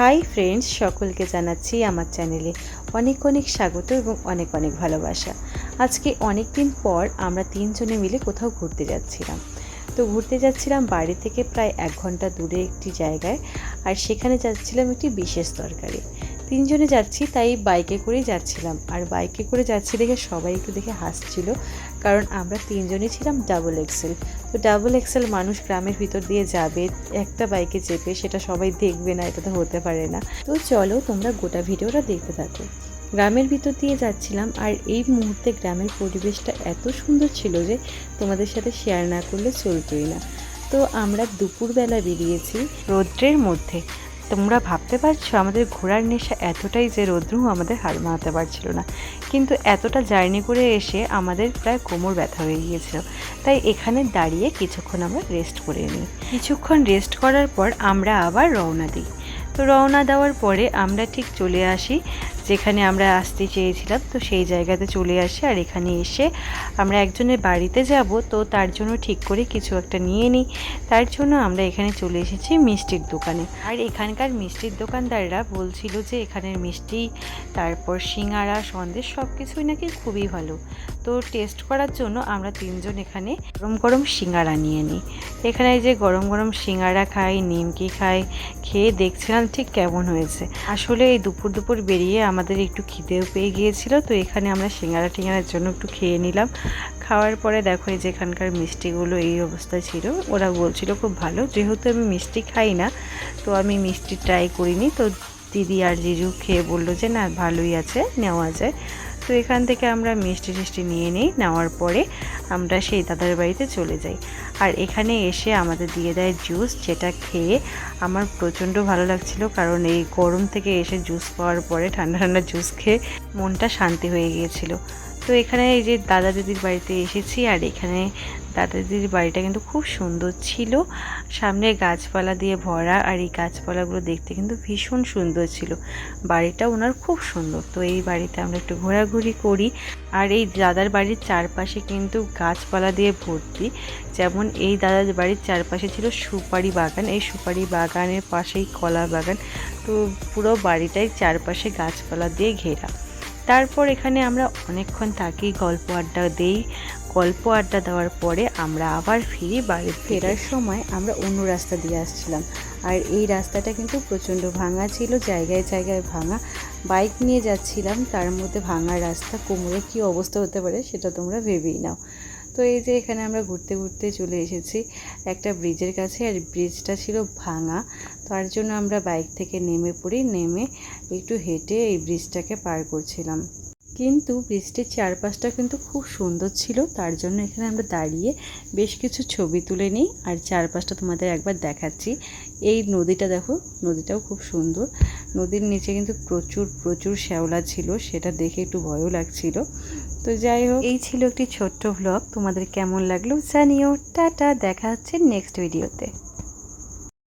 Hi friends, সকলকে জানাচ্ছি আমার চ্যানেলে অনেক অনেক স্বাগত এবং অনেক অনেক ভালোবাসা। আজকে অনেক দিন পর আমরা তিনজনে মিলে কোথাও ঘুরতে যাচ্ছিলাম। তো ঘুরতে যাচ্ছিলাম বাড়ি থেকে প্রায় এক ঘণ্টা দূরে একটি জায়গায়, আর সেখানে যাচ্ছিলাম একটি বিশেষ দরকারে তিনজনে যাচ্ছি, তাই বাইকে করেই যাচ্ছিলাম। আর বাইকে করে যাচ্ছি দেখে সবাই একটু দেখে হাসছিল, কারণ আমরা তিনজনই ছিলাম ডাবল এক্সেল তো ডাবল এক্সেল মানুষ গ্রামের ভিতর দিয়ে যাবে, একটা বাইকে চেপে সেটা সবাই দেখবে না, এটা তো হতে পারে না। তো চলো তোমরা গোটা ভিডিওটা দেখতে থাকো। গ্রামের ভিতর দিয়ে যাচ্ছিলাম, আর এই মুহূর্তে গ্রামের পরিবেশটা এত সুন্দর ছিল যে তোমাদের সাথে শেয়ার না করলে চলতোই না। তো আমরা দুপুরবেলা বেরিয়েছি রৌদ্রের মধ্যে। তোমরা ভাবতে পারছ, আমাদের ঘোরার নেশা এতটাই যে রৌদ্রু আমাদের হার মানাতে পারছিল না। কিন্তু এতটা জার্নি করে এসে আমাদের প্রায় কোমর ব্যথা হয়ে গিয়েছিল। তাই এখানে দাঁড়িয়ে কিছুক্ষণ আমরা রেস্ট করে নিই। কিছুক্ষণ রেস্ট করার পর আমরা আবার রওনা দিই। তো রওনা দেওয়ার পরে আমরা ঠিক চলে আসি যেখানে আমরা আসতে চেয়েছিলাম, তো সেই জায়গাতে চলে আসি আর এখানে এসে আমরা একজনের বাড়িতে যাব। তো তার জন্য ঠিক করে কিছু একটা নিয়ে নিই। তার জন্য আমরা এখানে চলে এসেছি মিষ্টির দোকানে। আর এখানকার মিষ্টির দোকানদাররা বলছিল যে এখানের মিষ্টি, তারপর সিঙ্গারা, সন্দেশ সব কিছুই নাকি খুবই ভালো। তো টেস্ট করার জন্য আমরা তিনজন এখানে গরম গরম সিঙ্গারা নিয়ে নিই। এখানে যে গরম গরম সিঙ্গারা খাই, নিমকি খাই, খেয়ে দেখছিলাম ঠিক কেমন হয়েছে। আসলে এই দুপুর দুপুর বেরিয়ে আমাদের একটু খিদেও পেয়ে গিয়েছিল, তো এখানে আমরা সিঙ্গারা টিঙ্গারার জন্য একটু খেয়ে নিলাম। খাওয়ার পরে দেখো এই যে এখানকার মিষ্টিগুলো এই অবস্থায় ছিল। ওরা বলছিল খুব ভালো, যেহেতু আমি মিষ্টি খাই না, তো আমি মিষ্টি ট্রাই করিনি। তো দিদি আর জিজু খেয়ে বলল যে, না, ভালোই আছে, নেওয়া যায়। তো এখান থেকে আমরা মিষ্টি টিষ্টি নিয়ে নিই, নেওয়ার পরে আমরা সেই দাদার বাড়িতে চলে যাই। আর এখানে এসে আমাদের দিয়ে দেয় জুস যেটা খেয়ে আমার প্রচণ্ড ভালো লাগছিল, কারণ এই গরম থেকে এসে জুস পাওয়ার পরে ঠান্ডা ঠান্ডা জুস খেয়ে মনটা শান্তি হয়ে গিয়েছিল। তো এখানে এই যে দাদা দিদির বাড়িতে এসেছি, আর এখানে দাদা দিদির বাড়িটা কিন্তু খুব সুন্দর ছিল। সামনে গাছপালা দিয়ে ভরা আর এই গাছপালাগুলো দেখতে কিন্তু ভীষণ সুন্দর ছিল। বাড়িটা ওনার খুব সুন্দর। তো এই বাড়িতে আমরা একটু ঘোরাঘুরি করি। আর এই দাদার বাড়ির চারপাশে কিন্তু গাছপালা দিয়ে ভর্তি। যেমন এই দাদার বাড়ির চারপাশে ছিল সুপারি বাগান। এই সুপারি বাগানের পাশেই কলা বাগান। তো পুরো বাড়িটাই চারপাশে গাছপালা দিয়ে ঘেরা। তারপর এখানে আমরা অনেকক্ষণ থাকি, গল্প আড্ডা দেই। গল্প আড্ডা দেওয়ার পরে আমরা আবার ফিরি বাড়ি ফেরার সময় আমরা অন্য রাস্তা দিয়ে আসছিলাম। আর এই রাস্তাটা কিন্তু প্রচণ্ড ভাঙা ছিল, জায়গায় জায়গায় ভাঙা। বাইক নিয়ে যাচ্ছিলাম, তার মধ্যে ভাঙা রাস্তা। কোমরে কী অবস্থা হতে পারে সেটা তোমরা ভেবেই নাও। তো এই যে এখানে আমরা ঘুরতে ঘুরতে চলে এসেছি একটা ব্রিজের কাছে, আর ব্রিজটা ছিল ভাঙা। তার জন্য আমরা বাইক থেকে নেমে পড়ি, নেমে একটু হেঁটে এই ব্রিজটাকে পার করছিলাম। কিন্তু ব্রিজটির চারপাশটা কিন্তু খুব সুন্দর ছিল, তার জন্য এখানে আমরা দাঁড়িয়ে বেশ কিছু ছবি তুলে নিই। আর চারপাশটা তোমাদের একবার দেখাচ্ছি। এই নদীটা দেখো, নদীটাও খুব সুন্দর। নদীর নিচে কিন্তু প্রচুর প্রচুর শ্যাওলা ছিল, সেটা দেখে একটু ভয়ও লাগছিল। তো যাই হোক। এই ছিল একটি ছোট্ট ভ্লগ তোমাদের কেমন লাগল জানিও। টাটা, দেখা হচ্ছে নেক্সট ভিডিওতে